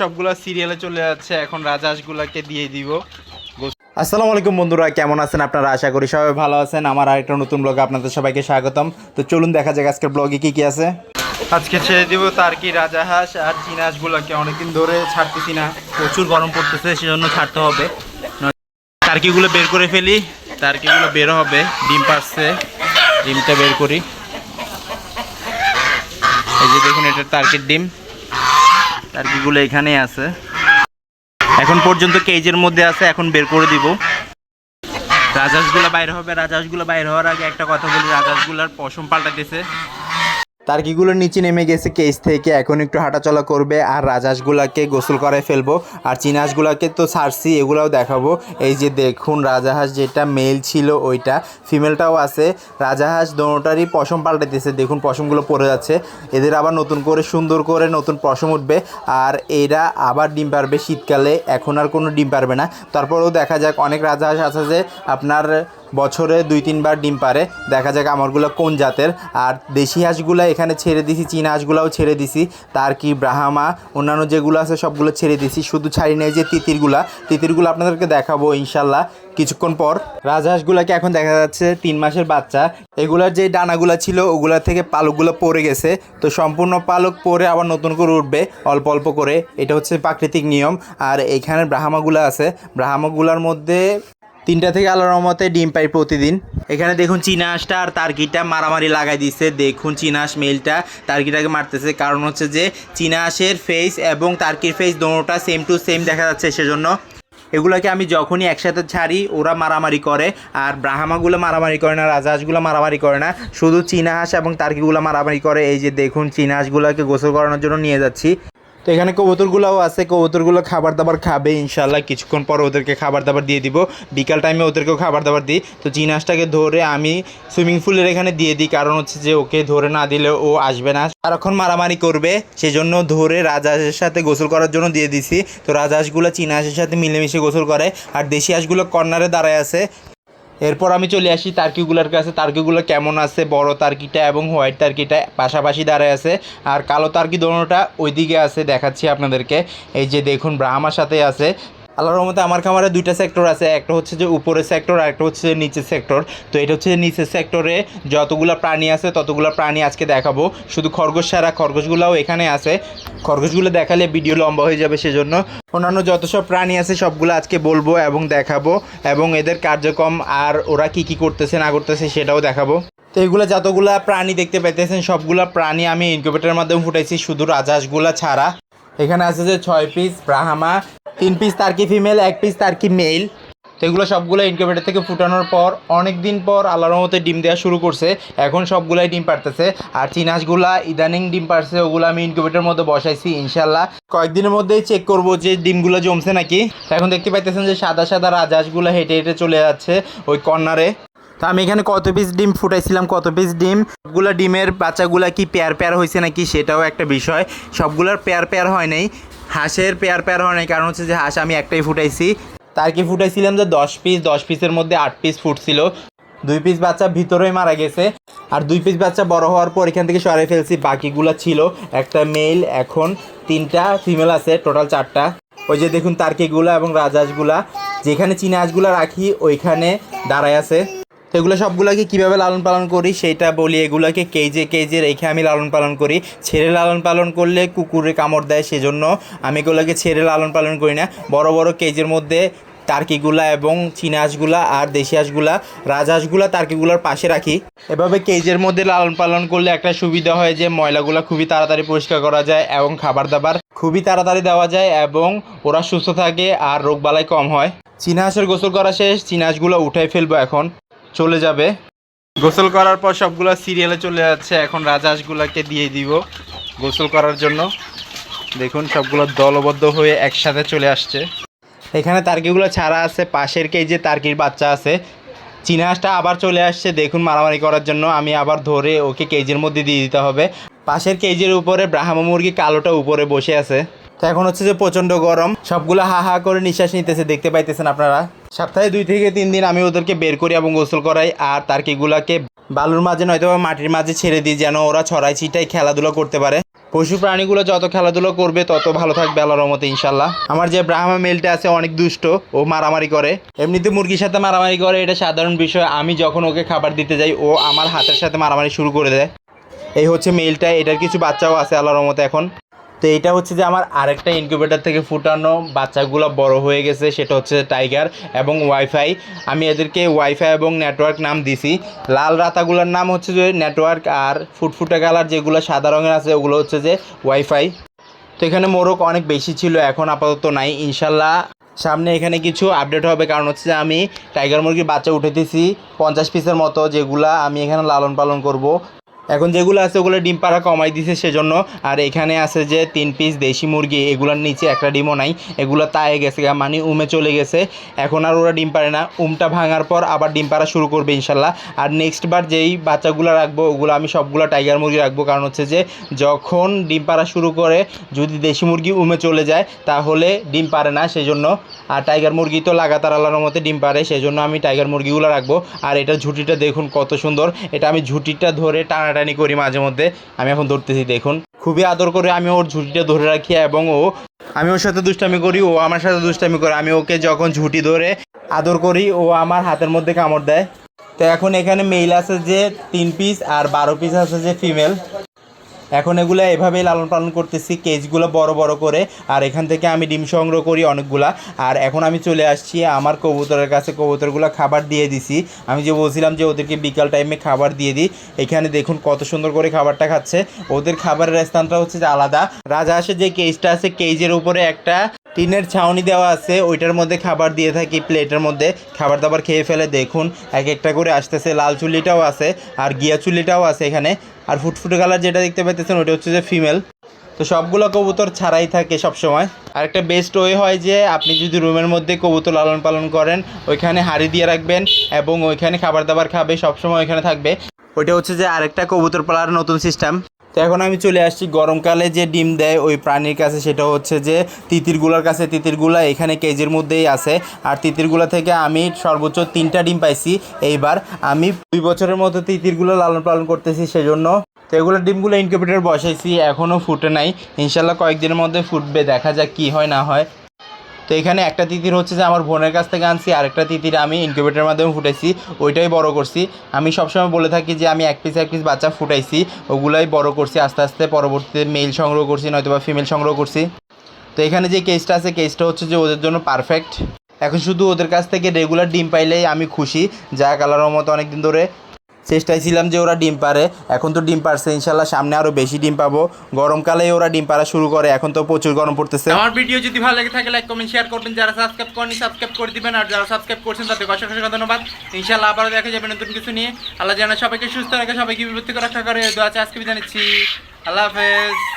সবগুলো সিরিয়ালে চলে যাচ্ছে এখন রাজহাঁসগুলোকে দিয়ে দিব। আসসালামু আলাইকুম বন্ধুরা কেমন আছেন আপনারা? আশা করি সবাই ভালো আছেন। আমার আরেকটা নতুন ব্লগে আপনাদের সবাইকে স্বাগতম। তো চলুন দেখা যাক আজকের ব্লগে কি কি আছে। আজকে ছেড়ে দিব তার কি রাজাহাঁস আর চিনাহাঁসগুলোকে অনেকদিন ধরে ছাড়তেছি না প্রচুর গরম পড়তেছে সেজন্য ছাড়তে হবে। টার্কিগুলো বের করে ফেলি টার্কিগুলো বের হবে ডিম পারছে ডিমটা বের করি। এই যে দেখুন এটা টার্কির ডিম। টার্কিগুলো এখানেই আছে। এখন পর্যন্ত কেজের মধ্যে আছে, এখন বের করে দিব। রাজহাঁসগুলো বাইরে হবে, রাজহাঁসগুলো বাইরে হওয়ার আগে একটা কথা বলি, রাজহাঁসগুলোর পশম পাল্টাতেছে টার্কিগুলো নিচে নেমে গেছে কেস থেকে। এখন একটু হাঁটাচলা করবে আর রাজহাঁসগুলাকে গোসল করায় ফেলব। আর চিনাহাঁসগুলাকে তো সারছি এগুলাও দেখাবো। এই যে দেখুন, রাজাহাঁস যেটা মেল ছিল ওইটা ফিমেলটাও আছে। রাজাহাঁস দোনোটারই পশম পাল্টাইতেছে। দেখুন, পশমগুলো পড়ে যাচ্ছে। এদের আবার নতুন করে সুন্দর করে নতুন পশম উঠবে। আর এরা আবার ডিম পারবে শীতকালে। এখন আর কোনো ডিম পারবে না। তারপরেও দেখা যাক, অনেক রাজাহাঁস আছে যে আপনার বছরে দুই, তিনবার ডিম পারে। দেখা যাক আমারগুলো কোন জাতের। আর দেশি হাঁসগুলো এখানে ছেড়ে দিছি, চীনা হাঁসগুলোও ছেড়ে দিছি। তার কি ব্রাহামা, অন্যান্য যেগুলো আছে সবগুলো ছেড়ে দিছি। শুধু ছাড়ি নেই যে তিতিরগুলা। তিতিরগুলো আপনাদেরকে দেখাবো ইনশাল্লাহ কিছুক্ষণ পর। রাজহাঁসগুলোকে এখন দেখা যাচ্ছে তিন মাসের বাচ্চা। এগুলার যে ডানাগুলো ছিল ওগুলার থেকে পালকগুলো পড়ে গেছে। তো সম্পূর্ণ পালক পরে আবার নতুন করে উঠবে, অল্প অল্প করে। এটা হচ্ছে প্রাকৃতিক নিয়ম। আর এখানে ব্রাহ্মাগুলো আছে। ব্রাহ্মাগুলার মধ্যে তিনটা থেকে আল্লাহর রহমতে ডিম পাই প্রতিদিন। এখানে দেখুন চীনা হাঁসটা আর তার্কিটা মারামারি লাগাই দিচ্ছে দেখুন চীনা হাঁস মেলটা তার্কিটাকে মারতেছে। কারণ হচ্ছে যে চীনা হাঁসের ফেস এবং তার্কির ফেস দোনোটা সেম টু সেম দেখা যাচ্ছে সেজন্য। এগুলোকে আমি যখনই একসাথে ছাড়ি, ওরা মারামারি করে। আর ব্রাহ্মাগুলো মারামারি করে না, রাজহাঁসগুলো মারামারি করে না। শুধু চীনা হাঁস এবং তার্কিগুলো মারামারি করে। এই যে দেখুন চীনা হাঁসগুলোকে গোসল করানোর জন্য নিয়ে যাচ্ছি। তো এখানে কবুতরগুলোও আছে, কবুতরগুলো খাবার দাবার খাবে ইনশাল্লাহ কিছুক্ষণ পর ওদেরকে খাবার দাবার দিয়ে দিব। বিকাল টাইমে ওদেরকেও খাবার দাবার দিই। তো চিনাসটাকে ধরে আমি সুইমিং পুলের এখানে দিয়ে দিই। কারণ হচ্ছে যে ওকে ধরে না দিলে ও আসবে না। সারাক্ষণ মারামারি করবে। সেজন্য ধরে রাজহাঁসের সাথে গোসল করার জন্য দিয়ে দিছি। তো রাজহাঁসগুলো চীনা হাঁসের সাথে মিলেমিশে গোসল করে। আর দেশি হাঁসগুলো কর্নারে দাঁড়ায় আছে। এরপর আমি চলে আসি তার্কিগুলোর কাছে। তার্কিগুলো কেমন আছে? বড় তার্কিটা এবং হোয়াইট তার্কিটা পাশাপাশি দাঁড়ায় আছে। আর কালো তার্কি দোনোটা ওইদিকে আছে, দেখাচ্ছি আপনাদেরকে। এই যে দেখুন, ব্রাহ্মার সাথে আছে। আল্লাহর রহমতে আমার খামারে দুইটা সেক্টর আছে, একটা হচ্ছে যে উপরের সেক্টর আর একটা হচ্ছে যে নিচের সেক্টর। তো এটা হচ্ছে নিচের সেক্টরে যতগুলো প্রাণী আছে, ততগুলো প্রাণী আজকে দেখাবো। শুধু খরগোশ ছাড়া খরগোশগুলোও এখানে আছে। খরগোশগুলো দেখালে ভিডিও লম্বা হয়ে যাবে সেজন্য। অন্যান্য যত সব প্রাণী আছে, সবগুলো আজকে বলব এবং দেখাবো এবং এদের কার্যক্রম আর ওরা কি কি করতেছে, না করতেছে সেটাও দেখাবো। তো এগুলো যতগুলা প্রাণী দেখতে পাইতেছেন, সবগুলা প্রাণী আমি ইনকিউবেটারের মাধ্যমে ফুটাইছি, শুধু রাজহাঁসগুলা ছাড়া। এখানে আছে যে ছয় পিস ব্রাহ্মা তিন পিস তার্কি ফিমেল এক পিস তার্কি মেল তো এগুলো সবগুলো ইনকিউবেটার থেকে ফুটানোর পর অনেক দিন পর আল্লাহর মতো ডিম দেওয়া শুরু করছে। এখন সবগুলাই ডিম পারতেছে আর চিনাসগুলা ইদানিং ডিম পারছে ওগুলো আমি ইনকিউবেটারের মধ্যে বসাইছি ইনশাল্লাহ কয়েকদিনের মধ্যেই চেক করব যে ডিমগুলো জমছে নাকি। এখন দেখতে পাইতেছেন যে সাদা সাদা রাজহাঁসগুলো হেঁটে হেঁটে চলে যাচ্ছে ওই কর্নারে। তো আমি এখানে কত পিস ডিম ফুটাইছিলাম, কত পিস ডিম। সবগুলো ডিমের বাচ্চাগুলা কি পেয়ার পেয়ার হয়েছে নাকি সেটাও একটা বিষয়। সবগুলোর পেয়ার পেয়ার হয় নাই। হাঁসের পেয়ার পেয়ার হয় নাই, কারণ হচ্ছে যে হাঁস আমি একটাই ফুটাইছি। তার কি ফুটাইছিলাম যে দশ পিস দশ পিসের মধ্যে আট পিস ফুটছিল। দুই পিস বাচ্চা ভিতরেই মারা গেছে, আর দুই পিস বাচ্চা বড় হওয়ার পর এখান থেকে সরাই ফেলছি, বাকিগুলো ছিল। একটা মেল এখন তিনটা ফিমেল আছে টোটাল চারটা। ওই যে দেখুন তার্কিগুলা এবং রাজহাঁসগুলা যেখানে চীনা রাখি, ওইখানে দাঁড়ায় আছে। তো এগুলো সবগুলোকে কীভাবে লালন পালন করি সেটা বলি, এগুলোকে কেজে কেজে রেখে আমি লালন পালন করি। ছেড়ে লালন পালন করলে কুকুরে কামড় দেয় সেজন্য আমি এগুলোকে ছেড়ে লালন পালন করি না। বড় বড় কেজের মধ্যে টার্কিগুলা এবং চীনা হাঁসগুলা আর দেশি হাঁসগুলা রাজহাঁসগুলা টার্কিগুলার পাশে রাখি। এভাবে কেজের মধ্যে লালন পালন করলে একটা সুবিধা হয় যে ময়লাগুলো খুবই তাড়াতাড়ি পরিষ্কার করা যায় এবং খাবার দাবার খুবই তাড়াতাড়ি দেওয়া যায় এবং ওরা সুস্থ থাকে আর রোগবালাই কম হয়। চীনা হাঁসের গোসল করা শেষ, চীনা হাঁসগুলো উঠাই ফেলব এখন। চলে যাবে। গোসল করার পর সবগুলো সিরিয়ালে চলে যাচ্ছে। এখন রাজহাঁসগুলোকে দিয়ে দিব গোসল করার জন্য। দেখুন, সবগুলো দলবদ্ধ হয়ে একসাথে চলে আসছে। এখানে তার্কিগুলো ছাড়া আছে। পাশের কেজে তার্কির বাচ্চা আছে চীনা হাঁসটা আবার চলে আসছে। দেখুন, মারামারি করার জন্য আমি আবার ধরে ওকে কেজের মধ্যে দিয়ে দিতে হবে। পাশের কেজের উপরে ব্রাহ্ম মুরগি কালোটা উপরে বসে আছে। তো এখন হচ্ছে যে প্রচণ্ড গরম। সবগুলো হা হা করে নিঃশ্বাস নিতেছে, দেখতে পাইতেছেন আপনারা। সপ্তাহে দুই থেকে তিন দিন আমি ওদেরকে বের করি এবং গোসল করাই, আর তার্কিগুলাকে বালুর মাঝে নয়তো মাটির মাঝে ছেড়ে দিই, যেন ওরা ছড়াই ছিটাই খেলাধুলা করতে পারে। পশু প্রাণীগুলো যত খেলাধুলো করবে, তত ভালো থাকবে আল্লাহর রহমতে ইনশাল্লাহ আমার যে ব্রাহ্মা মেলটা আছে, অনেক দুষ্ট, ও মারামারি করে। এমনিতে মুরগির সাথে মারামারি করে, এটা সাধারণ বিষয়। আমি যখন ওকে খাবার দিতে যাই, ও আমার হাতের সাথে মারামারি শুরু করে দেয়। এই হচ্ছে মেলটা, এটার কিছু বাচ্চাও আছে আল্লাহর রহমতে এখন। তো এটা হচ্ছে যে আমার আরেকটা ইনকিউবেটর থেকে ফুটানো বাচ্চাগুলো বড় হয়ে গেছে, সেটা হচ্ছে টাইগার এবং ওয়াইফাই আমি এদেরকে ওয়াইফাই এবং নেটওয়ার্ক নাম দিছি। লাল রাতাগুলোর নাম হচ্ছে যে নেটওয়ার্ক আর ফুটফুটে কালার যেগুলো সাদা রঙের আছে, ওগুলো হচ্ছে যে ওয়াইফাই তো এখানে মোরগ অনেক বেশি ছিল, এখন আপাতত নাই, ইনশাল্লাহ। সামনে এখানে কিছু আপডেট হবে, কারণ হচ্ছে যে আমি টাইগার মুরগির বাচ্চা উঠে উঠেতেছি পঞ্চাশ পিসের মতো, যেগুলা আমি এখানে লালন পালন করব। এখন যেগুলো আছে ওগুলো ডিম পাড়া কমাই দিছে সেজন্য। আর এখানে আছে যে তিন পিস দেশি মুরগি, এগুলোর নিচে একটা ডিমও নাই। এগুলো তায়ে গেছে মানে উমে চলে গেছে। এখন আর ওরা ডিম পারে না। উমটা ভাঙার পর আবার ডিম পাড়া শুরু করবে ইনশাল্লাহ। আর নেক্সট বার যেই বাচ্চাগুলো রাখব, ওগুলো আমি সবগুলো টাইগার মুরগি রাখব। কারণ হচ্ছে যে, যখন ডিম পাড়া শুরু করে, যদি দেশি মুরগি উমে চলে যায়, তাহলে ডিম পারে না সেজন্য। আর টাইগার মুরগি তো লাগাতার আল্লাহর মতে ডিম পারে সেজন্য আমি টাইগার মুরগিগুলো রাখব। আর এটা ঝুটিটা দেখুন কত সুন্দর। এটা আমি ঝুটিটা ধরে টানাটানি করি মাঝে মধ্যে। আমি এখন ধরতেছি, দেখুন। খুবই আদর করে আমি ওর ঝুঁটিটা ধরে রাখি এবং ও, আমি ওর সাথে দুষ্টামি করি, ও আমার সাথে দুষ্টামি করে, আমি ওকে যখন ঝুঁটি ধরে আদর করি, ও আমার হাতের মধ্যে কামড় দেয়। তো এখন এখানে মেল আছে যে তিন পিস আর বারো পিস আছে যে ফিমেল এখন এগুলো এভাবেই লালন পালন করতেছি, কেজগুলো বড় বড় করে, আর এখান থেকে আমি ডিম সংগ্রহ করি অনেকগুলা। আর এখন আমি চলে আসছি, আমার কবুতরের কাছে কবুতরগুলো খাবার দিয়ে দিছি। আমি যে বলছিলাম যে ওদেরকে বিকাল টাইমে খাবার দিয়ে দিই, এখানে দেখুন কত সুন্দর করে খাবারটা খাচ্ছে। ওদের খাবারের স্থানটা হচ্ছে যে আলাদা। আসে যে কেজটা আছে, কেজের উপরে একটা টিনের ছাউনি দেওয়া আছে, ওইটার মধ্যে খাবার দিয়ে থাকি, প্লেটের মধ্যে খাবার দাবার খেয়ে ফেলে, দেখুন, এক একটা করে আসতেছে, লাল চুল্লিটাও আছে আর গিয়া চুল্লিটাও আছে এখানে। আর ফুটফুটে কালার যেটা দেখতে পাইতেছেন, ওইটা হচ্ছে যে ফিমেল। তো সবগুলো কবুতর ছাড়াই থাকে সব সময় আর একটা বেস্ট ওয়ে হয় যে, আপনি যদি রুমের মধ্যে কবুতর লালন পালন করেন, ওইখানে হাঁড়ি দিয়ে রাখবেন এবং ওইখানে খাবার দাবার খাবে, সবসময় ওইখানে থাকবে। ওইটা হচ্ছে যে আরেকটা কবুতর পালার নতুন সিস্টেম তো এখন আমি চলে আসছি গরমকালে যে ডিম দেয় ওই প্রাণীর কাছে, সেটা হচ্ছে যে তিতিরগুলার কাছে। তিতিরগুলা এখানে কেজির মধ্যেই আছে। আর তিতিরগুলা থেকে আমি সর্বোচ্চ তিনটা ডিম পাইছি। এইবার আমি দুই বছরের মতো তিতিরগুলো লালন পালন করতেছি, সেজন্য তো এগুলো ডিমগুলো ইনকিউবেটার বসাইছি এখনও ফুটে নাই। ইনশাল্লাহ কয়েকদিনের মধ্যে ফুটবে, দেখা যাক কি হয়, না হয়। তো এখানে একটা তিতির হচ্ছে যে আমার বোনের কাছ থেকে আনছি, আরেকটা তিতির আমি ইনকিউবেটরের মাধ্যমে ফুটাইছি, ওইটাই বড় করছি। আমি সবসময় বলে থাকি যে আমি এক পিস এক পিস বাচ্চা ফুটাইছি, ওগুলাই বড় করছি, আস্তে আস্তে পরবর্তীতে মেল সংগ্রহ করছি নয়তো বা ফিমেল সংগ্রহ করছি। তো এখানে যে কেসটা আছে কেসটা হচ্ছে যে ওদের জন্য পারফেক্ট এখন শুধু ওদের কাছ থেকে রেগুলার ডিম পাইলেই আমি খুশি, যা কালারের মতো অনেক দিন ধরে চেষ্টায় ছিলাম যে ওরা ডিম পারে এখন তো ডিম পারছে ইনশাল্লাহ সামনে আরও বেশি ডিম পাবো। গরমকালে ওরা ডিম পারা শুরু করে, এখন তো প্রচুর গরম পড়তেছে। আমার ভিডিও যদি ভালো লাগে থাকে লাইক কমেন্ট শেয়ার করবেন। যারা সাবস্ক্রাইব করেনি সাবস্ক্রাইব করে দিবেন। আর যারা সাবস্ক্রাইব করছেন তাদের অসংখ্য অসংখ্য ধন্যবাদ। ইনশাআল্লাহ আবারও দেখা যাবে নতুন কিছু নিয়ে। আল্লাহ জানা সবাইকে সুস্থ রাখে, সবাইকে বিপত্তি রক্ষা করে। দোয়া আজকে বিদায় নিচ্ছি। আল্লাহ হাফেজ।